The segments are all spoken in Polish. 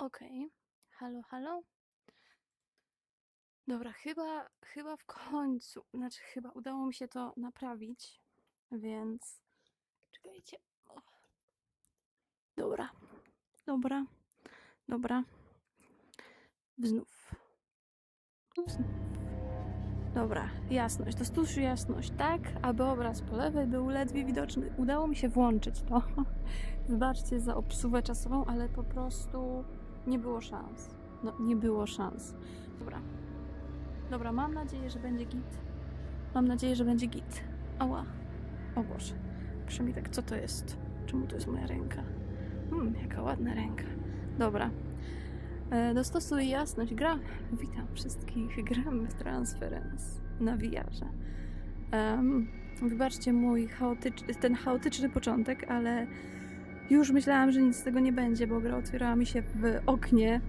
Okej. Halo, halo? Dobra, chyba, chyba w końcu, znaczy chyba udało mi się to naprawić, więc czekajcie. Dobra, dobra, dobra. Znów. Znów. Dobra, jasność, to stórz jasność, tak, aby obraz po lewej był ledwie widoczny. Udało mi się włączyć to. Wybaczcie za obsuwę czasową, ale po prostu nie było szans. No, nie było szans. Dobra. Dobra, mam nadzieję, że będzie git. Mam nadzieję, że będzie git. Ała. O Boże. Przynajmniej tak, co to jest? Czemu to jest moja ręka? Hmm, jaka ładna ręka. Dobra. E, dostosuj jasność. Gra. Witam wszystkich. Gramy w Transference na VR-ze. Em, wybaczcie mój chaotyczny, ten chaotyczny początek, ale już myślałam, że nic z tego nie będzie, bo gra otwierała mi się w oknie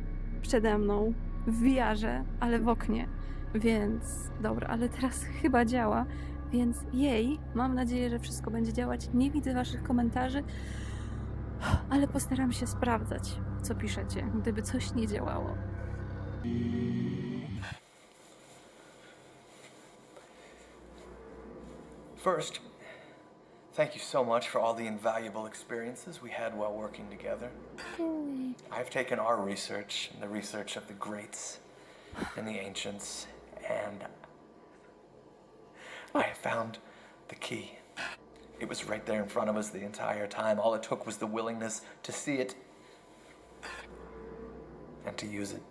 przede mną, w VR-ze, ale w oknie. Więc dobra, ale teraz chyba działa. Więc jej, mam nadzieję, że wszystko będzie działać. Nie widzę waszych komentarzy, ale postaram się sprawdzać, co piszecie, gdyby coś nie działało. First, thank you so much for all the invaluable experiences we had while working together. I've taken our research and the research of the greats and the ancients, and I have found the key. It was right there in front of us the entire time. All it took was the willingness to see it and to use it.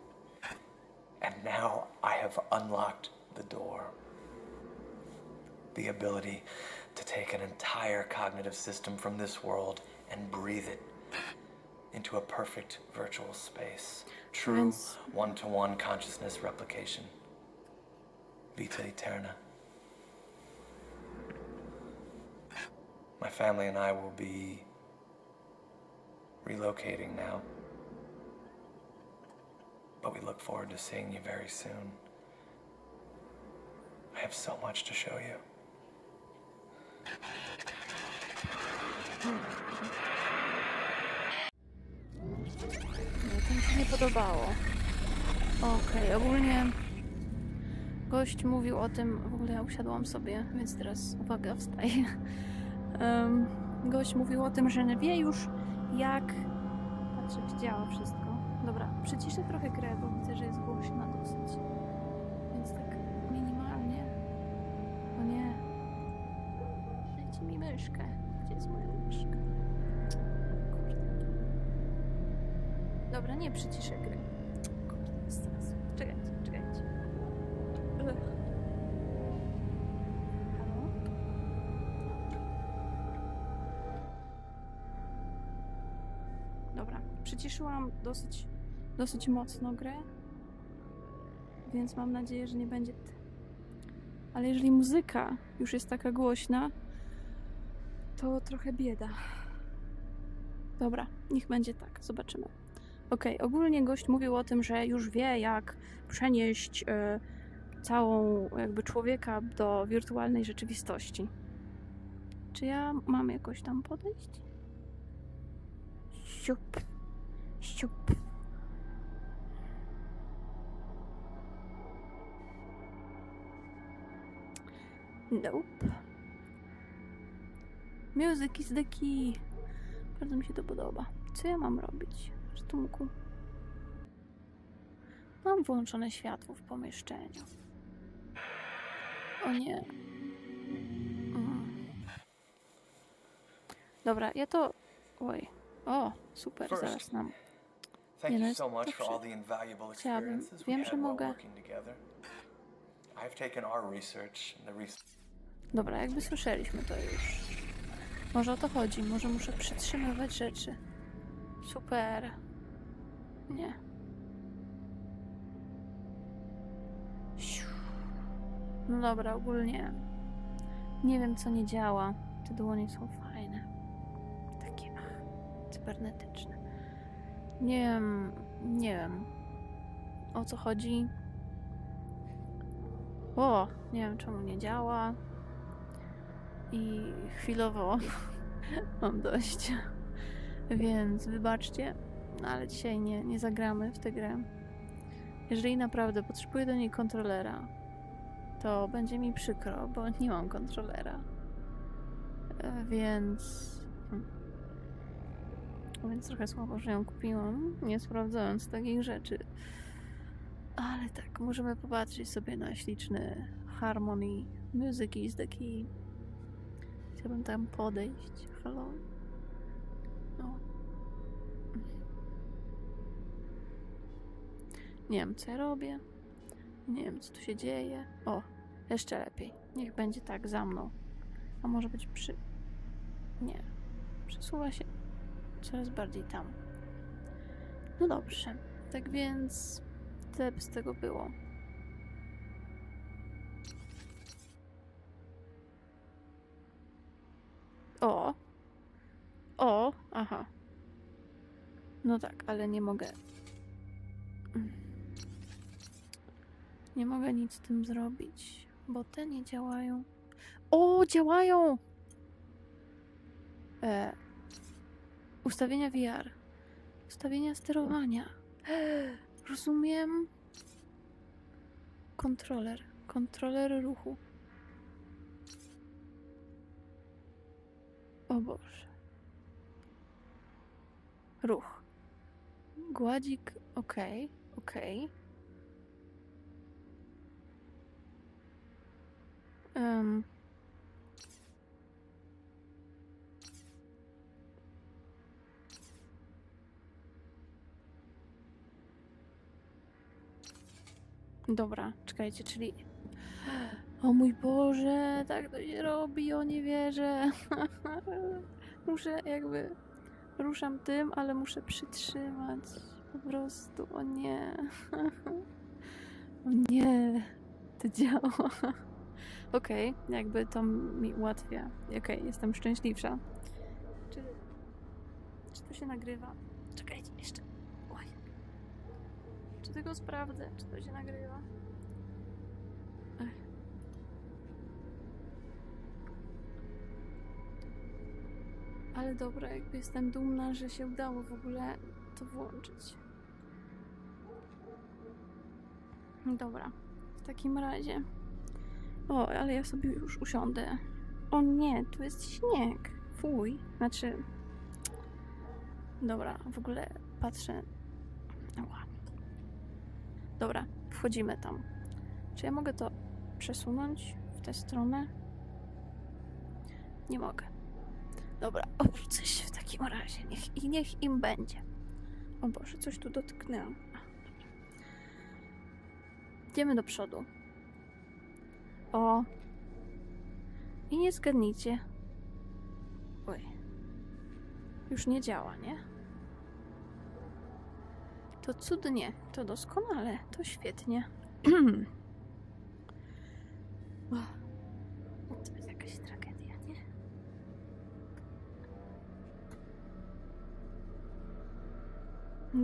And now I have unlocked the door the ability to take an entire cognitive system from this world and breathe it into a perfect virtual space. True one to one consciousness replication. Vita Eterna. My family and I will be relocating now. But we look forward to seeing you very soon. I have so much to show you. Nie, to mi się nie podobało. Okej, ogólnie gość mówił o tym, w ogóle ja usiadłam sobie, więc teraz uwaga, wstaję. Em, gość mówił o tym, że wie już jak patrzę, czy działa wszystko. Dobra, przyciszę trochę grę, bo widzę, że jest głośna dosyć. Myszkę. Gdzie jest moja? Kurde. Dobra, nie przyciszę gry. Kurde, bez. Czekajcie, czekajcie. Halo? Dobra, przyciszyłam dosyć, dosyć mocno grę, więc mam nadzieję, że nie będzie... Ale jeżeli muzyka już jest taka głośna, to trochę bieda. Dobra, niech będzie tak, zobaczymy. Okej, ogólnie gość mówił o tym, że już wie, jak przenieść e, całą jakby człowieka do wirtualnej rzeczywistości. Czy ja mam jakoś tam podejść? Siup. Siup. Nope. Music is the key. Bardzo mi się to podoba. Co ja mam robić? Sztumku. Mam włączone światło w pomieszczeniu. O nie. Mm. Dobra, ja to. Oj. O, super, zaraz nam. Nie, no jest dobrze. Chciałabym. Wiem, że mogę. Dobra, jakby słyszeliśmy to już. Może o to chodzi, może muszę przytrzymywać rzeczy. Super. Nie. No dobra, ogólnie. Nie wiem, co nie działa. Te dłonie są fajne. Takie ach, cybernetyczne. Nie wiem, nie wiem. O co chodzi? O, nie wiem, czemu nie działa i chwilowo mam dość. Więc wybaczcie, No ale dzisiaj nie, nie zagramy w tę grę. Jeżeli naprawdę potrzebuję do niej kontrolera, to będzie mi przykro, bo nie mam kontrolera. E, Więc. hmm. Więc trochę słabo, że ją kupiłam, nie sprawdzając takich rzeczy. Ale tak, możemy popatrzeć sobie na śliczny harmony muzyki z takiej. Chciałabym tam podejść. Halo? No. Nie wiem, co ja robię. Nie wiem, co tu się dzieje. O, jeszcze lepiej. Niech będzie tak za mną. A może być przy. Nie. Przesuwa się coraz bardziej tam. No dobrze. Tak więc. Tyle by z tego było. O! O! Aha. No tak, ale nie mogę. Nie mogę nic z tym zrobić, bo te nie działają. O, działają! E, ustawienia VR. Ustawienia sterowania. Rozumiem. Kontroler. Kontroler ruchu. O Boże. Ruch. Gładzik. Okej, okej. Em. Dobra, czekajcie, czyli. O mój Boże, tak to się robi, o nie wierzę. muszę jakby. Ruszam tym, ale muszę przytrzymać. Po prostu, o nie. o nie, to działa. Okej, jakby to mi ułatwia. Okej, jestem szczęśliwsza. Czy, czy to się nagrywa? Czekajcie, jeszcze. Oj. Czy tego sprawdzę, czy to się nagrywa? Ech. Ale dobra, jakby jestem dumna, że się udało w ogóle to włączyć. Dobra, w takim razie. O, ale ja sobie już usiądę. O nie, tu jest śnieg. Fuj. Znaczy. Dobra, w ogóle patrzę. Dobra, wchodzimy tam. Czy ja mogę to przesunąć w tę stronę? Nie mogę. Dobra, obrócę się w takim razie. Niech, niech im będzie. O Boże, coś tu dotknęłam. Idziemy do przodu. O. I nie zgadnijcie. Oj. Już nie działa, nie? To cudnie, to doskonale, to świetnie.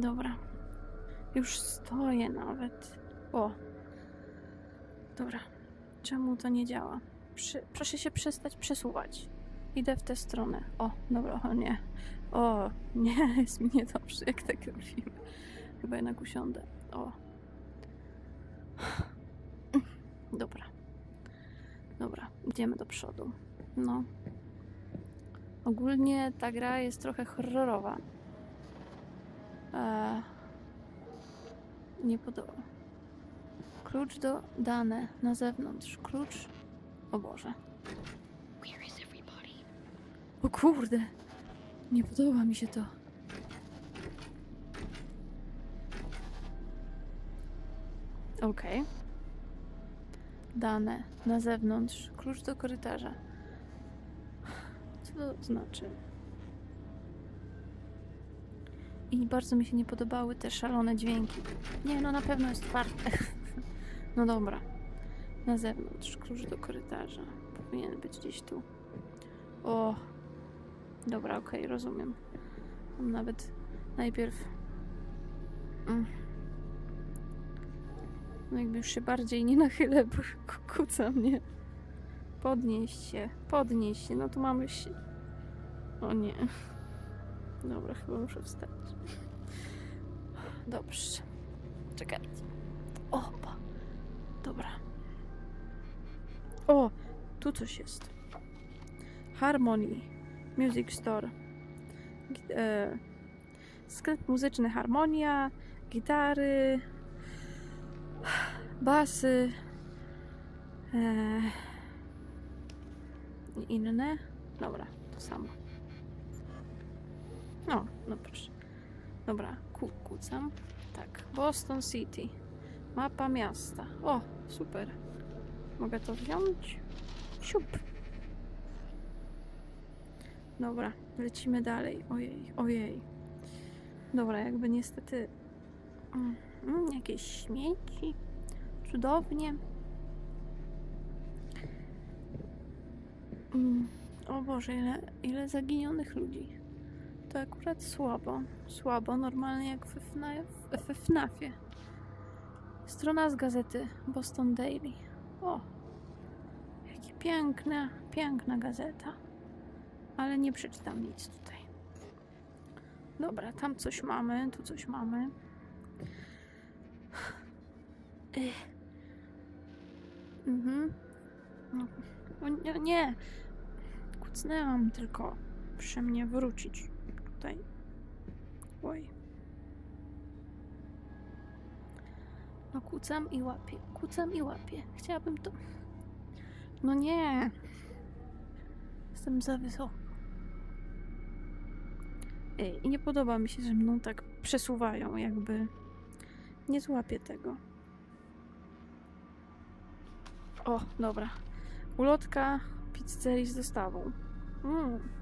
Dobra. Już stoję nawet. O. Dobra. Czemu to nie działa? Przy, proszę się przestać przesuwać. Idę w tę stronę. O, dobra, o nie. O, nie, jest mi niedobrze, jak tak robimy. Chyba jednak usiądę. O. Dobra. Dobra, idziemy do przodu. No. Ogólnie ta gra jest trochę horrorowa. Eee, nie podoba. Klucz do dane na zewnątrz. Klucz. O Boże. O kurde. Nie podoba mi się to. Okej. Dane na zewnątrz. Klucz do korytarza. Co to znaczy? I bardzo mi się nie podobały te szalone dźwięki. Nie, no na pewno jest otwarte. No dobra. Na zewnątrz. Klucz do korytarza. Powinien być gdzieś tu. O. Dobra, okej, rozumiem. Tam nawet najpierw. Mm. No jakby już się bardziej nie nachylę, bo ku- kuca mnie. Podnieść się, podnieść się. No tu mamy się. O nie. Dobra, chyba muszę wstać. dobrze. Czekajcie. Opa. Dobra. O, tu coś jest. Harmony. Music Store. E, sklep muzyczny Harmonia. Gitary. Basy. E, inne. Dobra, to samo. No, proszę. Dobra, ku, kucam. Tak, Boston City. Mapa miasta. O, super. Mogę to wziąć? Siup. Dobra, lecimy dalej. Ojej, ojej. Dobra, jakby niestety... Mm, mm, jakieś śmieci. Cudownie. Mm, o Boże, ile, ile zaginionych ludzi. To akurat słabo. Słabo, normalnie jak we, FNAF, we FNAFie. Strona z gazety Boston Daily. O, jaki piękna, piękna gazeta. Ale nie przeczytam nic tutaj. Dobra, tam coś mamy, tu coś mamy. Ech. Mhm. No. Nie, nie. Kucnęłam tylko. Proszę mnie wrócić tutaj. Oj. No kucam i łapię. Kucam i łapię. Chciałabym to... No nie. Jestem za wysoko. Ej, I nie podoba mi się, że mną tak przesuwają, jakby... Nie złapię tego. O, dobra. Ulotka pizzerii z dostawą. Mm.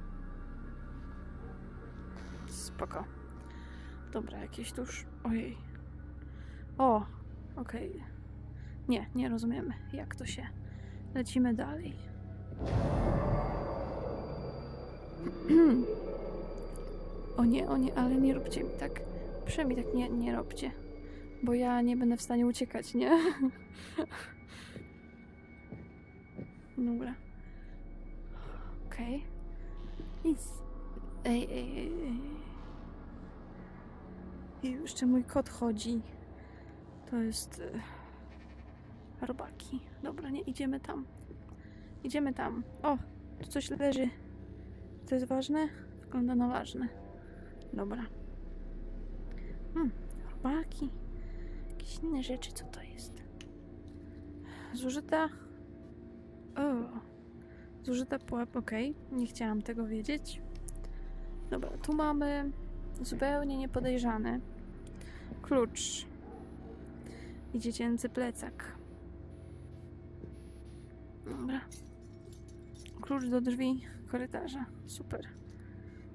Spoko. Dobra, jakieś tuż. Ojej. O, okej. Nie, nie rozumiemy, jak to się. Lecimy dalej. o nie, o nie, ale nie róbcie mi tak. Przynajmniej tak nie, nie róbcie. Bo ja nie będę w stanie uciekać, nie? Dobra. Okej. Nic. Ej, ej, ej, ej. I jeszcze mój kot chodzi. To jest... e, Robaki. Dobra, nie idziemy tam. Idziemy tam. O, tu coś leży. To jest ważne? Wygląda na ważne. Dobra. Hmm, robaki. Jakieś inne rzeczy, co to jest? Zużyta o, zużyta pułap, okej. Nie chciałam tego wiedzieć. Dobra, tu mamy zupełnie niepodejrzany klucz i dziecięcy plecak. Dobra. Klucz do drzwi korytarza. Super.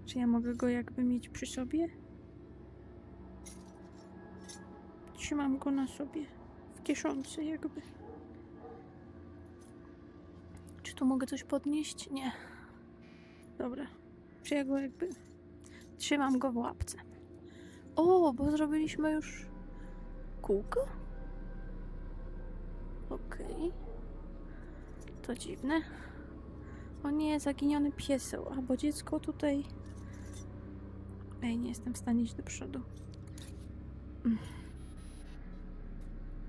Czy ja mogę go jakby mieć przy sobie? Trzymam go na sobie. W kieszonce jakby. Czy tu mogę coś podnieść? Nie. Dobra. Czy ja go jakby... Trzymam go w łapce. O, bo zrobiliśmy już kółko? Okej. To dziwne. O nie, zaginiony pieseł. A, bo dziecko tutaj... Ej, nie jestem w stanie iść do przodu.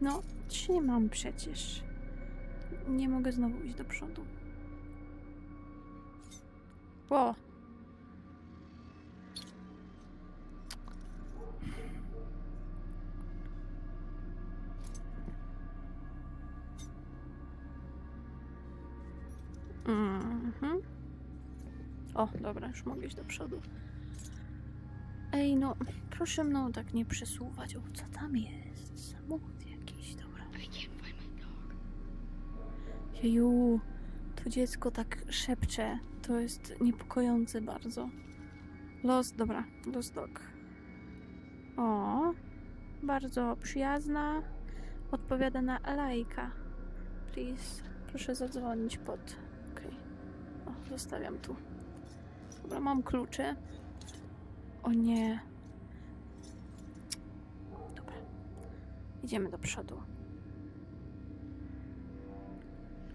No, trzymam przecież. Nie mogę znowu iść do przodu. O! Już mogę iść do przodu. Ej, no, proszę mną tak nie przesuwać. O, co tam jest? Samochód jakiś, dobra. Jeju, to dziecko tak szepcze. To jest niepokojące bardzo. Los, dobra, los dog. O, bardzo przyjazna. Odpowiada na lajka. Please, proszę zadzwonić pod. Okej. O, zostawiam tu. Dobra, mam klucze. O nie. Dobra. Idziemy do przodu.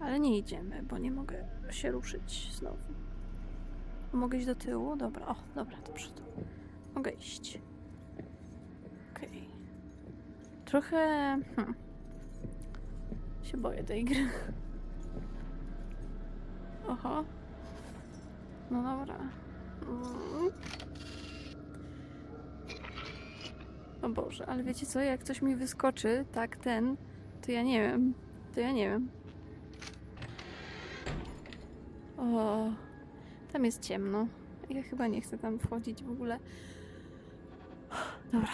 Ale nie idziemy, bo nie mogę się ruszyć znowu. Mogę iść do tyłu? Dobra, o, dobra, do przodu. Mogę iść. Okej. Trochę... Hmm, się boję tej gry. Oho. No dobra. Mm. O Boże, ale wiecie co, jak coś mi wyskoczy, tak ten, to ja nie wiem. To ja nie wiem. O, tam jest ciemno. Ja chyba nie chcę tam wchodzić w ogóle. Dobra.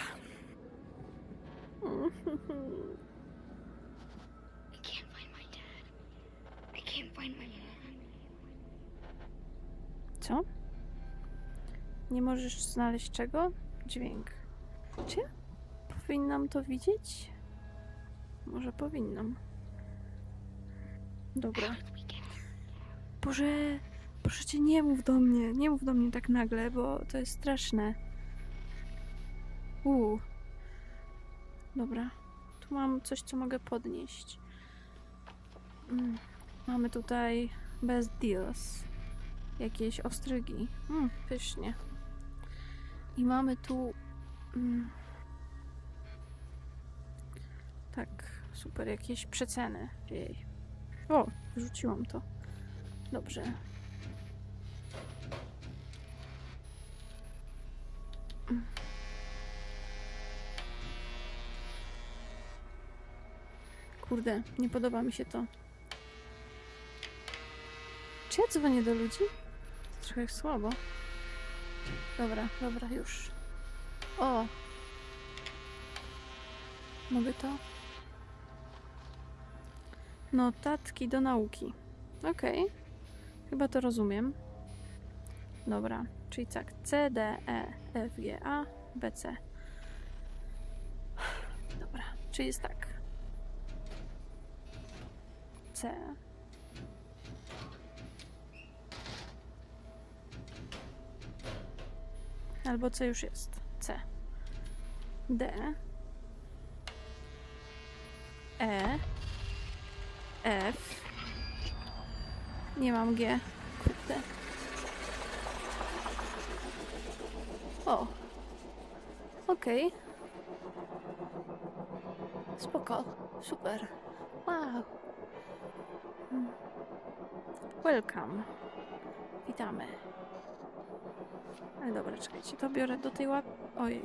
I Nie możesz znaleźć czego? Dźwięk. Ja powinnam to widzieć? Może powinnam. Dobra. Boże, proszę cię, nie mów do mnie. Nie mów do mnie tak nagle, bo to jest straszne. Uuu. Dobra. Tu mam coś, co mogę podnieść. Mm. Mamy tutaj best deals. Jakieś ostrygi. Mm, pysznie. I mamy tu... Mm, tak, super, jakieś przeceny. Jej. O, wyrzuciłam to. Dobrze. Kurde, nie podoba mi się to. Czy ja dzwonię do ludzi? To trochę słabo. Dobra, dobra, już. O! Mogę to? Notatki do nauki. Okej. Chyba to rozumiem. Dobra, czyli tak. C, D, E, F, G, A, B, C. Dobra, czyli jest tak. C. Albo co już jest? C. D. E. F. Nie mam G. Kurde. O. Okej. Spoko. Super. Wow. Mm. Welcome. Witamy. Ale dobra, czekajcie, to biorę do tej łap... Ojej.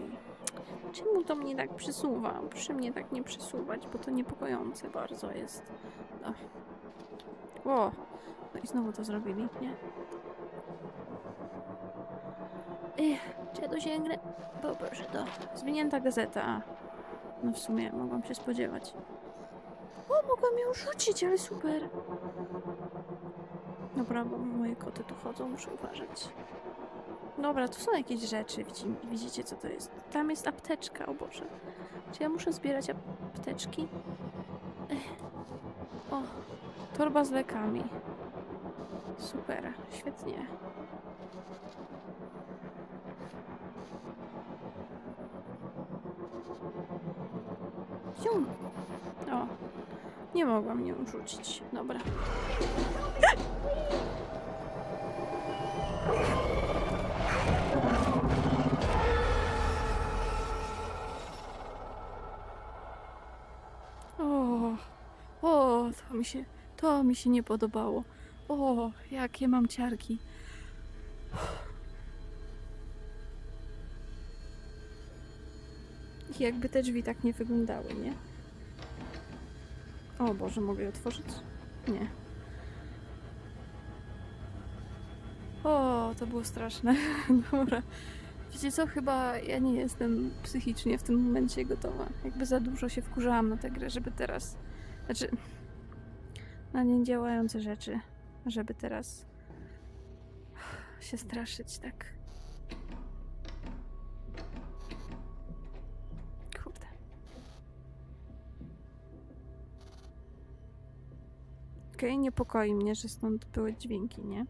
Czemu to mnie tak przesuwa? Proszę mnie tak nie przesuwać, bo to niepokojące bardzo jest. No. O! No i znowu to zrobili, nie? Ech, czy ja to sięgnę? Poproszę to. Zwinięta gazeta. No w sumie mogłam się spodziewać. O, mogłam ją rzucić, ale super. Dobra, bo moje koty tu chodzą, muszę uważać. Dobra, tu są jakieś rzeczy. Widzi, widzicie, co to jest? Tam jest apteczka, o Boże. Czy ja muszę zbierać apteczki? Ech. O, torba z lekami. Super, świetnie. Zium. O, nie mogłam nią rzucić. Dobra. O, to mi się, to mi się nie podobało. O, jakie mam ciarki. Jakby te drzwi tak nie wyglądały, nie? O Boże, mogę je otworzyć? Nie. O, to było straszne. Dobra. Wiecie co, chyba ja nie jestem psychicznie w tym momencie gotowa. Jakby za dużo się wkurzałam na tę grę, żeby teraz... Znaczy... Na niedziałające rzeczy. Żeby teraz... się straszyć, tak. Kurde. Okej, niepokoi mnie, że stąd były dźwięki, nie?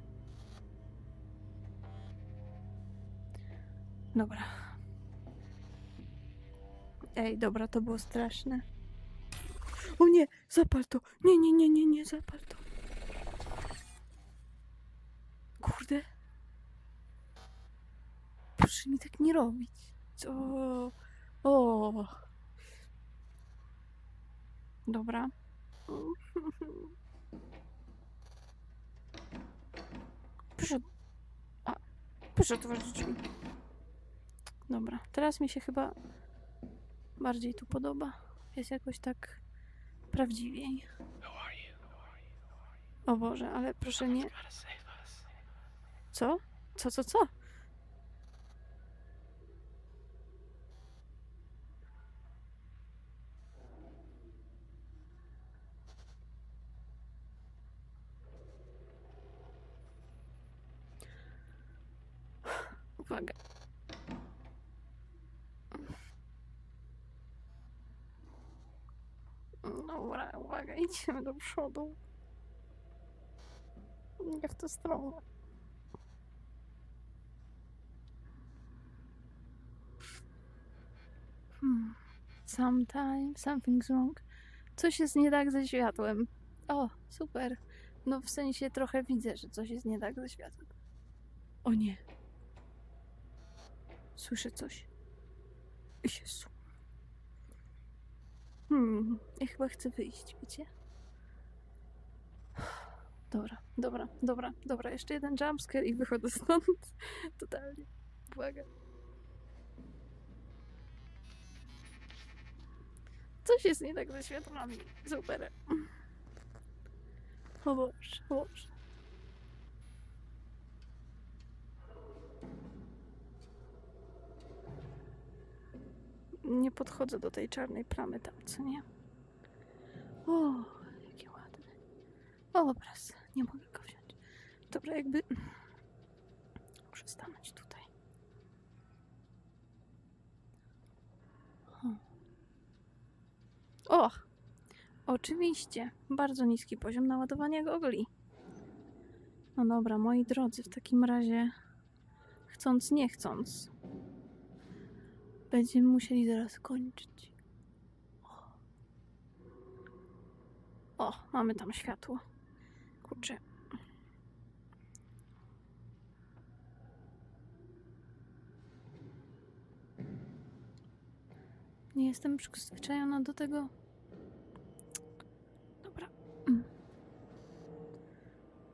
Dobra. Ej, dobra, to było straszne. O nie, zapal to! Nie, nie, nie, nie, nie, zapal to. Kurde. Proszę mi tak nie robić. Co? O. Dobra. Proszę. A, proszę drzwi. Dobra, teraz mi się chyba bardziej tu podoba. Jest jakoś tak prawdziwiej. O Boże, ale proszę nie. Co? Co, co, co? Uwaga. Dobra, uwaga, idziemy do przodu. Nie w tę stronę. Hmm. Sometimes something's wrong. Coś jest nie tak ze światłem. O, super. No w sensie trochę widzę, że coś jest nie tak ze światłem. O nie. Słyszę coś. Jezu. Hmm, ja chyba chcę wyjść, wiecie? Dobra, dobra, dobra, dobra. Jeszcze jeden jumpscare i wychodzę stąd. Totalnie. Błagam. Coś jest nie tak ze światłami. Super. O Boże, o Boże. Nie podchodzę do tej czarnej plamy tam, co nie? O, jaki ładny. Obraz. Nie mogę go wziąć. Dobra, jakby... Muszę stanąć tutaj. Hmm. O! Oczywiście. Bardzo niski poziom naładowania gogli. No dobra, moi drodzy, w takim razie chcąc, nie chcąc będziemy musieli zaraz kończyć. O, mamy tam światło. Kurczę. Nie jestem przyzwyczajona do tego. Dobra.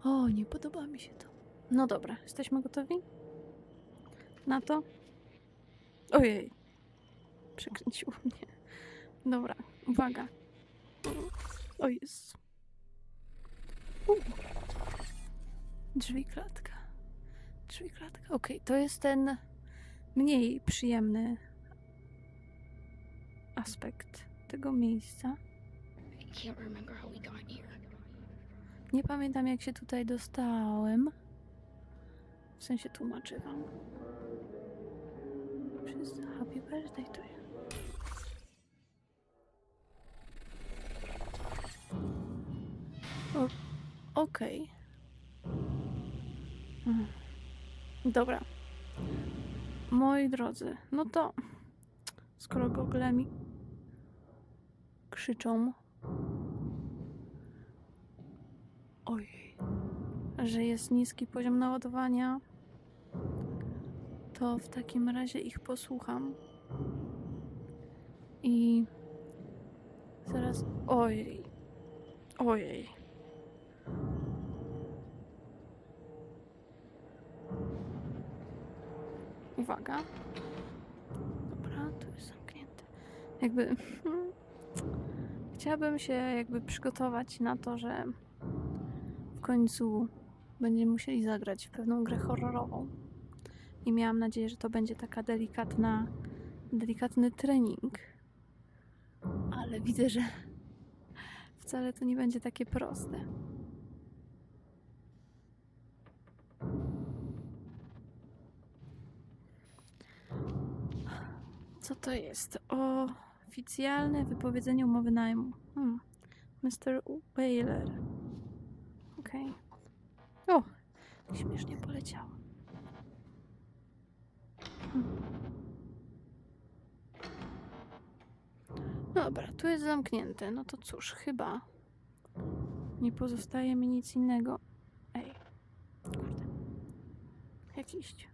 O, nie podoba mi się to. No dobra, jesteśmy gotowi? Na to? Ojej. Przekręciło mnie. Dobra, uwaga. O. U. Drzwi klatka. Drzwi klatka. Okej, to jest ten mniej przyjemny aspekt tego miejsca. Nie pamiętam jak się tutaj dostałem. W sensie tłumaczę wam. Przez happy birthday to ja. Okej. Mm. Dobra. Moi drodzy, no to skoro gogle mi krzyczą ojej, że jest niski poziom naładowania, to w takim razie ich posłucham. I zaraz. Ojej. Ojej. Uwaga. Dobra, tu jest zamknięte. Jakby. Chciałabym się jakby przygotować na to, że w końcu będziemy musieli zagrać w pewną grę horrorową. I miałam nadzieję, że to będzie taka delikatna, delikatny trening. Ale widzę, że wcale to nie będzie takie proste. Co to jest? Oficjalne wypowiedzenie umowy najmu. Hmm. Mr. Whaler. Okej. O! Śmiesznie poleciało. Dobra, tu jest zamknięte. No to cóż, chyba nie pozostaje mi nic innego. Ej, kurde. Jak iść?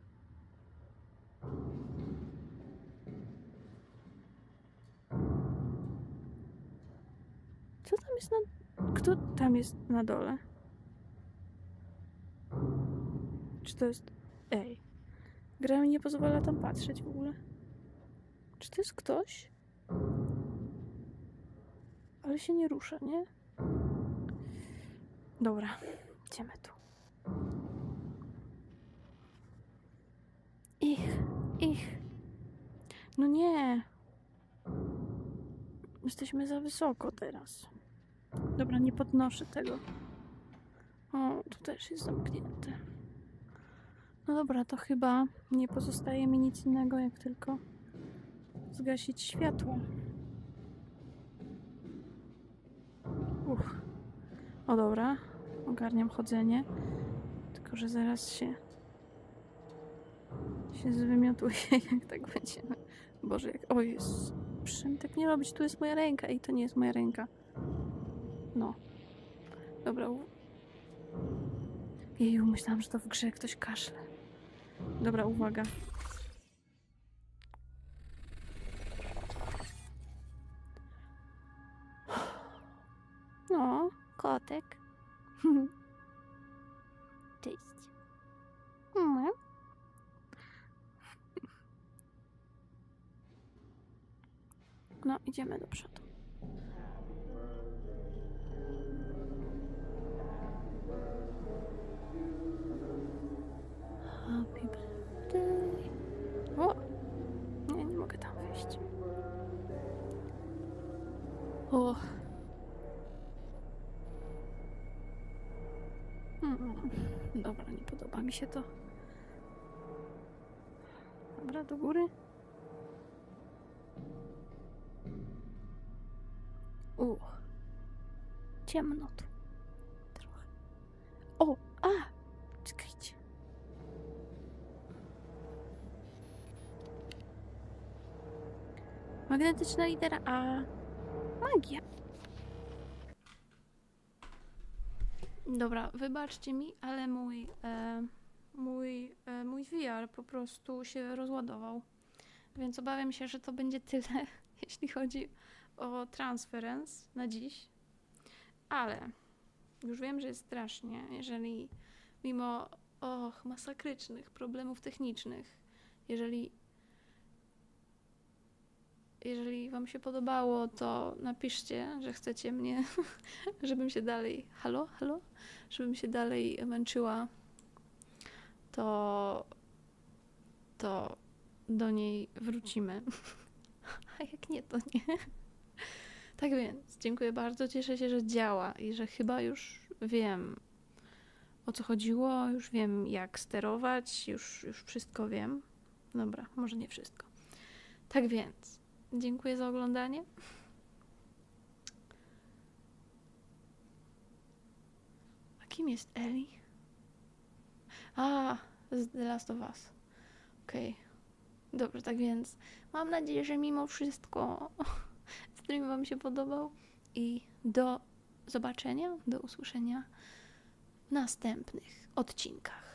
Jest na... Kto tam jest na dole? Czy to jest... Ej. Gra mi nie pozwala tam patrzeć w ogóle. Czy to jest ktoś? Ale się nie rusza, nie? Dobra, idziemy tu. Ich, ich. No nie. Jesteśmy za wysoko teraz. Dobra, nie podnoszę tego. O, tu też jest zamknięte. No dobra, to chyba nie pozostaje mi nic innego, jak tylko zgasić światło. Uch. O dobra, ogarniam chodzenie. Tylko, że zaraz się się zwymiotuje, jak tak będziemy. Boże, jak... O, jest... Przym tak nie robić, tu jest moja ręka. I to nie jest moja ręka. No. Dobra. Jeju, myślałam, że to w grze ktoś kaszle. Dobra, uwaga. No, kotek. Cześć. Mm. No, idziemy do przodu. Podoba mi się to. Dobra, do góry. Uch. Ciemno tu. Trochę. O! A! Czekajcie. Magnetyczna litera A. Magia. Dobra, wybaczcie mi, ale mój, e, mój, e, mój VR po prostu się rozładował. Więc obawiam się, że to będzie tyle, jeśli chodzi o transference na dziś. Ale już wiem, że jest strasznie, jeżeli mimo och, masakrycznych problemów technicznych, jeżeli jeżeli wam się podobało, to napiszcie, że chcecie mnie, żebym się dalej, halo, halo, żebym się dalej męczyła, to to do niej wrócimy. A jak nie, to nie. Tak więc, dziękuję bardzo. Cieszę się, że działa i że chyba już wiem o co chodziło, już wiem jak sterować, już, już wszystko wiem. Dobra, może nie wszystko. Tak więc, dziękuję za oglądanie. A kim jest Ellie? A, z The Last of Us. Okej. Dobrze, tak więc mam nadzieję, że mimo wszystko stream Wam się podobał i do zobaczenia, do usłyszenia w następnych odcinkach.